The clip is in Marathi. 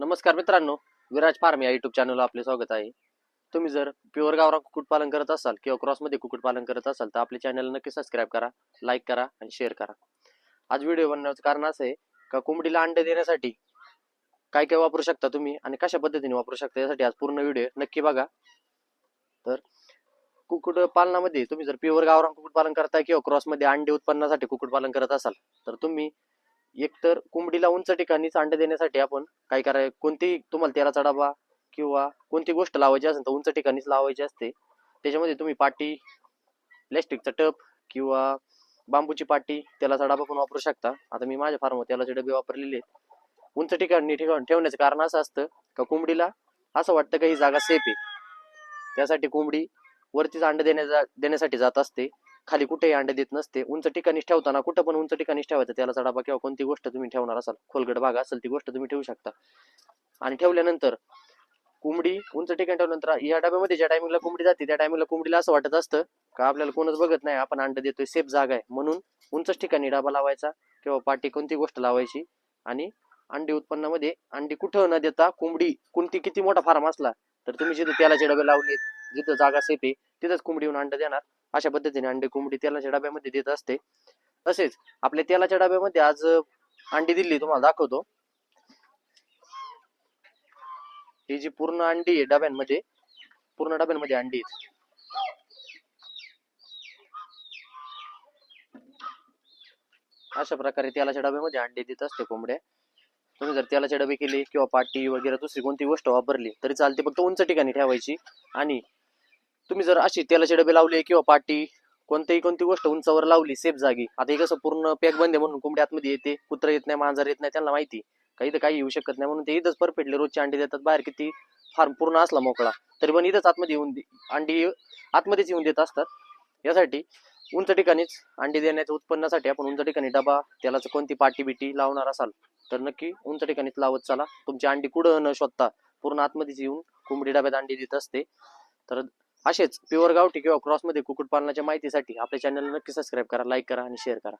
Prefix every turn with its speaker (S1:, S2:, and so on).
S1: नमस्कार मित्रांनो विराज फार्म या युट्यूब चॅनलला आपले स्वागत आहे. तुम्ही जर प्युअर गावरा कुक्कुटपालन करत असाल किंवा क्रॉसमध्ये कुक्कुटपालन करत असाल तर आपल्या चॅनलला नक्की सबस्क्राईब करा लाईक करा आणि शेअर करा. आज व्हिडिओ बनवण्याचं कारण असं आहे का कोंबडीला अंडे देण्यासाठी काय काय वापरू शकता तुम्ही आणि कशा पद्धतीने वापरू शकता यासाठी आज पूर्ण व्हिडिओ नक्की बघा. तर कुक्कुट पालनामध्ये तुम्ही जर प्युअर गावरान कुक्कुटपालन करताय किंवा क्रॉसमध्ये अंडे उत्पन्नासाठी कुक्कुटपालन करत असाल तर तुम्ही एकतर कोंबडीला उंच ठिकाणीच अंडे देण्यासाठी आपण काय कराय कोणती तुम्हाला तेराचा डबा किंवा कोणती गोष्ट लावायची असेल तर उंच ठिकाणीच लावायची असते. त्याच्यामध्ये तुम्ही पाटी प्लॅस्टिकचा टप किंवा बांबूची पाटी तेलाचा डबा पण वापरू शकता. आता मी माझ्या फार्म तेलाचे डबे वापरलेले आहेत. उंच ठिकाणी ठिकाण ठेवण्याचं कारण असं असतं का कोंबडीला असं वाटतं का ही जागा सेफ आहे. त्यासाठी कोंबडी वरतीच अंडे देण्या देण्यासाठी जात असते. खाली कुठेही अंडे देत नसते. उंच ठिकाणी ठेवताना कुठं पण उंच ठिकाणी ठेवायचं. त्याला डबा किंवा कोणती गोष्ट तुम्ही ठेवणार असाल खोलगड भाग असेल ती गोष्ट तुम्ही ठेवू शकता. आणि ठेवल्यानंतर कोंबडी उंच ठिकाणी ठेवल्यानंतर या डब्यामध्ये ज्या टायमिंगला कोंबडी जाते त्या टायमिंगला कोंबडीला असं वाटत असतं का आपल्याला कोणच बघत नाही आपण अंडे देतोय सेफ जागा आहे. म्हणून उंच ठिकाणी डबा लावायचा किंवा पाठी कोणती गोष्ट लावायची आणि अंडी उत्पन्नामध्ये अंडी कुठं न देता कोंबडी कोणती किती मोठा फार्म असला तर तुम्ही जिथं तेलाचे डबे लावले जिथं जागा सेफ आहे तिथंच कोंबडी येऊन अंडे देणार. अशा पद्धतीने अंडे कोंबडी तेलाच्या डब्यामध्ये देत असते. तसेच आपल्या तेलाच्या डब्यामध्ये आज अंडी दिली तुम्हाला दाखवतो. ही जी पूर्ण अंडी आहे डब्यांमध्ये पूर्ण डब्यांमध्ये अंडी आहेत. अशा प्रकारे तेलाच्या डब्यामध्ये अंडे देत असते कोंबड्या. तुम्ही जर तेलाचे डबे केले किंवा पाटी वगैरे दुसरी कोणती गोष्ट वापरली तरी चालते. फक्त उंच ठिकाणी ठेवायची आणि तुम्ही जर अशी तेलाचे डबे लावले किंवा पाटी कोणतीही कोणती गोष्ट उंचावर लावली सेफ जागी आता हे कसं पूर्ण पॅक बंद आहे म्हणून कोंबडी आतमध्ये येते कुत्र येत नाही मांजर येत नाही त्यांना माहिती काही तर काही येऊ शकत नाही म्हणून ते इथंच परफेक्टली रोजचे अंडी देतात बाहेर किती फार्म पूर्ण असला मोकळा तरी पण इथंच आतमध्ये येऊन अंडी आतमध्येच येऊन देत असतात. यासाठी उंच ठिकाणीच अंडी देण्याच्या उत्पन्नासाठी आपण उंच ठिकाणी डबा तेलाचं कोणती पाटी बिटी लावणार असाल तर नक्की उंच ठिकाणीच लावत चला. तुमची अंडी कुठं न शोधता पूर्ण आतमध्येच येऊन कोंबडी डब्यात अंडी देत असते. तर असेच प्युअर गावठी किंवा क्रॉसमध्ये कुक्कुटपालनाच्या माहितीसाठी आपल्या चॅनल नक्की सबस्क्राईब करा लाईक करा आणि शेअर करा.